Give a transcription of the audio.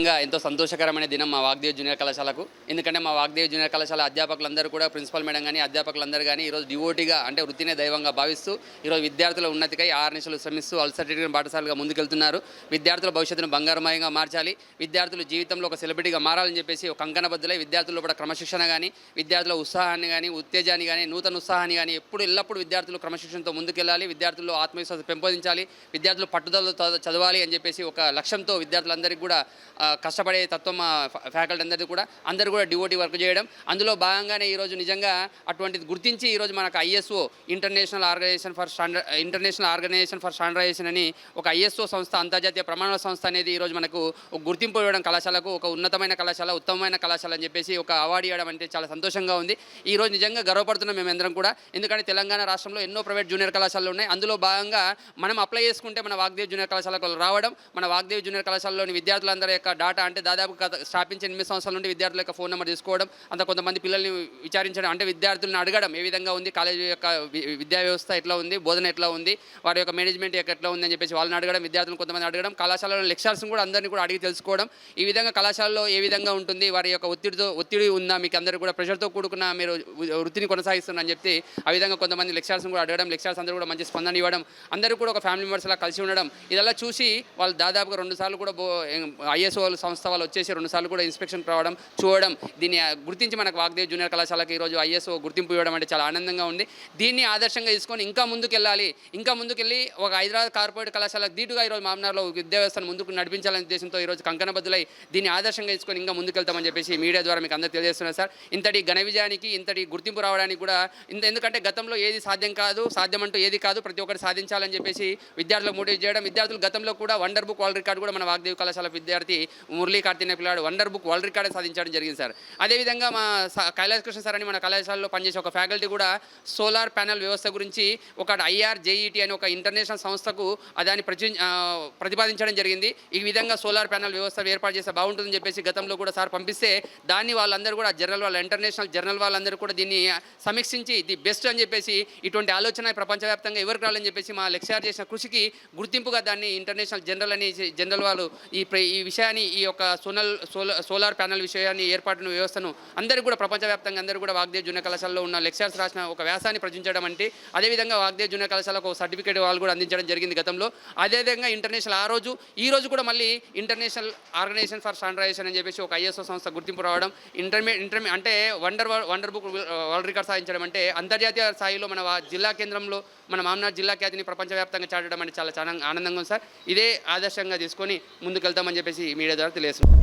ఇంకా ఎంతో సంతోషకరమైన దినం మా వాగ్దేవ్ జూనియర్ కళాశాలకు. ఎందుకంటే మా వాగ్దేవ్ జూనియర్ కళాశాల అధ్యాపకులందరూ కూడా ప్రిన్సిపల్ మేడం కానీ అధ్యాపకులందరూ కానీ ఈరోజు డివోటీగా అంటే వృత్తినే దైవంగా భావిస్తూ ఈరోజు విద్యార్థుల ఉన్నతికై ఆరు నిమిషాలు శ్రమిస్తూ అల్సర్టిఫికేట్ పాఠశాలగా ముందుకెళ్తున్నారు. విద్యార్థుల భవిష్యత్తును బంగారమయంగా మార్చాలి. విద్యార్థులు జీవితంలో ఒక సెలబ్రిటీగా మారాలని చెప్పేసి ఒక కంకణబద్దులై విద్యార్థుల్లో కూడా క్రమశిక్షణ కానీ విద్యార్థుల ఉత్సాహాన్ని కానీ ఉత్తేజాన్ని కానీ నూతన ఉత్సాహాన్ని కానీ ఎప్పుడు ఎల్లప్పుడూ విద్యార్థులు క్రమశిక్షణతో ముందుకెళ్ళాలి. విద్యార్థుల్లో ఆత్మవిశ్వాసం పెంపొందించాలి. విద్యార్థులు పట్టుదలతో చద- చదవాలి అని చెప్పేసి ఒక లక్ష్యంతో విద్యార్థులందరికీ కూడా కష్టపడే తత్వం మా ఫ్యాకల్టీ అందరికీ కూడా అందరూ కూడా డివోటీ వర్క్ చేయడం. అందులో భాగంగానే ఈరోజు నిజంగా అటువంటిది గుర్తించి ఈరోజు మనకు ISO international organization for standard international organization for standardization అని ఒక ఐఎస్ఓ సంస్థ అంతర్జాతీయ ప్రమాణాల సంస్థ అనేది ఈరోజు మనకు గుర్తింపు ఇవ్వడం కళాశాలకు ఒక ఉన్నతమైన కళాశాల ఉత్తమమైన కళాశాల అని చెప్పేసి ఒక అవార్డు ఇవ్వడం అంటే చాలా సంతోషంగా ఉంది. ఈరోజు నిజంగా గర్వపడుతున్నాం మేమందరం కూడా. ఎందుకంటే తెలంగాణ రాష్ట్రంలో ఎన్నో ప్రైవేట్ జూనియర్ కళాశాలలు ఉన్నాయి. అందులో భాగంగా మనం అప్లై చేసుకుంటే మన వాగ్దేవ్ జూనియర్ కళాశాలకు రావడం మన వాగ్దేవ్ జూనియర్ కళాశాలలోని విద్యార్థులందరి యొక్క డాటా అంటే దాదాపు గత స్థాపించిన ఎనిమిది సంవత్సరాల నుండి విద్యార్థుల యొక్క ఫోన్ నెంబర్ తీసుకోవడం అంత కొంతమంది పిల్లల్ని విచారించడం అంటే విద్యార్థులను అడగడం ఏ విధంగా ఉంది కాలేజీ యొక్క విద్యా వ్యవస్థ ఎట్లా ఉంది బోధన ఎట్లా ఉంది వారి యొక్క మేనేజ్మెంట్ యొక్క ఎట్లా ఉంది అని చెప్పేసి వాళ్ళని అడగడం విద్యార్థులను కొంతమంది అడగడం కళాశాలలో లెక్చర్స్ కూడా అందరినీ కూడా అడిగి తెలుసుకోవడం ఈ విధంగా కళాశాలలో ఏ విధంగా ఉంటుంది వారి యొక్క ఒత్తిడితో ఒత్తిడి ఉందా మీకు అందరూ కూడా ప్రెషర్తో కూడుకున్న మీరు వృత్తిని కొనసాగిస్తున్నారని చెప్పి ఆ విధంగా కొంతమంది లెక్చర్స్ని కూడా అడగడం లెక్చర్స్ అందరూ కూడా మంచి స్పందన ఇవ్వడం అందరూ కూడా ఒక ఫ్యామిలీ మెంబర్స్ అలా కలిసి ఉండడం ఇదలా చూసి వాళ్ళు దాదాపుగా రెండు సార్లు కూడా ఐఎస్ఓ సంస్థ వాళ్ళు వచ్చేసి రెండుసార్లు కూడా ఇన్స్పెక్షన్ రావడం చూడడం దీన్ని గుర్తించి మనకు వాగ్దేవ్ జూనియర్ కళాశాలకి ఈరోజు ఐఎస్ఓ గుర్తింపు ఇవ్వడం అంటే చాలా ఆనందంగా ఉంది. దీన్ని ఆదర్శంగా తీసుకొని ఇంకా ముందుకెళ్ళాలి. ఇంకా ముందుకెళ్ళి ఒక హైదరాబాద్ కార్పొరేట్ కళాశాల దీటుగా ఈరోజు మామనార్లో విద్యా వ్యవస్థను ముందుకు నడిపించాలనే ఉద్దేశంతో ఈరోజు కంకణబద్దులై దీన్ని ఆదర్శంగా తీసుకొని ఇంకా ముందుకెళ్తామని చెప్పేసి మీడియా ద్వారా మీకు అందరూ తెలియజేస్తున్నారు సార్. ఇంతటి ఘన విజయానికి ఇంతటి గుర్తింపు రావడానికి కూడా ఇంత ఎందుకంటే గతంలో ఏది సాధ్యం కాదు సాధ్యం అంటూ ఏది కాదు ప్రతి ఒక్కటి సాధించాలని చెప్పేసి విద్యార్థులకు మోటివేట్ చేయడం విద్యార్థులు గతంలో కూడా వండర్ బుక్ వరల్డ్ రికార్డు కూడా మన వాగ్దేవి కళాశాల విద్యార్థి మురళీ కార్తీన పిల్లాడు వండర్ బుక్ వరల్డ్ రికార్డ్ సాధించడం జరిగింది సార్. అదేవిధంగా మా స- కైలాస్ కృష్ణ సార్ అని మన కళాశాలలో పనిచేసే ఒక ఫ్యాకల్టీ కూడా సోలార్ ప్యానెల్ వ్యవస్థ గురించి ఒక ఐఆర్ జేఈటీ అని ఒక ఇంటర్నేషనల్ సంస్థకు దాన్ని ప్రచు ప్రతిపాదించడం జరిగింది. ఈ విధంగా సోలార్ ప్యానెల్ వ్యవస్థ ఏర్పాటు చేస్తే బాగుంటుందని చెప్పేసి గతంలో కూడా సార్ పంపిస్తే దాన్ని వాళ్ళందరూ కూడా జర్నల్ వాళ్ళ ఇంటర్నేషనల్ జర్నల్ వాళ్ళందరూ కూడా దీన్ని సమీక్షించి ది బెస్ట్ అని చెప్పేసి ఇటువంటి ఆలోచన ప్రపంచవ్యాప్తంగా ఎవరికి రావాలని చెప్పేసి మా లెక్చర్ చేసిన కృషికి గుర్తింపుగా దాన్ని ఇంటర్నేషనల్ జనరల్ అని జనరల్ వాళ్ళు ఈ ఈ విషయాన్ని ఈ యొక్క సోనల్ సోలార్ సోలార్ ప్యానల్ విషయాన్ని ఏర్పాటును వ్యవస్థను అందరూ కూడా ప్రపంచవ్యాప్తంగా అందరూ కూడా వాగ్దేవ్ జూనియర్ కళాశాలలో ఉన్న లెక్చర్స్ రాసిన ఒక వ్యాసాన్ని ప్రచురించడం అంటే అదేవిధంగా వాగ్దేవ్ జూనియర్ కళాశాలకు ఒక సర్టిఫికేట్ వాళ్ళు కూడా అందించడం జరిగింది గతంలో. అదేవిధంగా ఇంటర్నేషనల్ ఆ రోజు ఈ రోజు కూడా మళ్ళీ ఇంటర్నేషనల్ ఆర్గనైజేషన్ ఫర్ స్టాండర్డైజేషన్ అని చెప్పేసి ఒక ఐఎస్ఓ సంస్థ గుర్తింపు రావడం ఇంటర్మీ ఇంటర్మీ అంటే wonder wonder book world record సాధించడం అంటే అంతర్జాతీయ స్థాయిలో మన జిల్లా కేంద్రంలో మన మామనాథ్ జిల్లా ఖ్యాతిని ప్రపంచవ్యాప్తంగా చాటడం అంటే చాలా చాలా ఆనందంగా ఉంది సార్. ఇదే ఆదర్శంగా తీసుకొని ముందుకెళ్తామని చెప్పేసి మీడియా తెలియజేస్తున్నాం